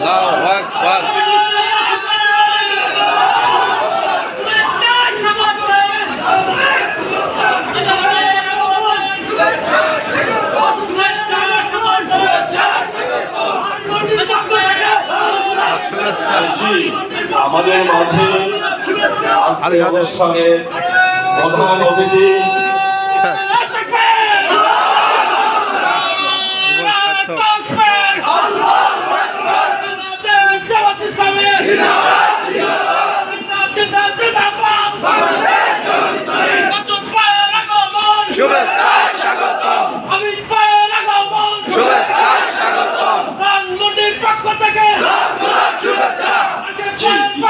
আল্লাহ আকবার। আমাদের মাঝে আজকে সঙ্গে প্রধান অতিথি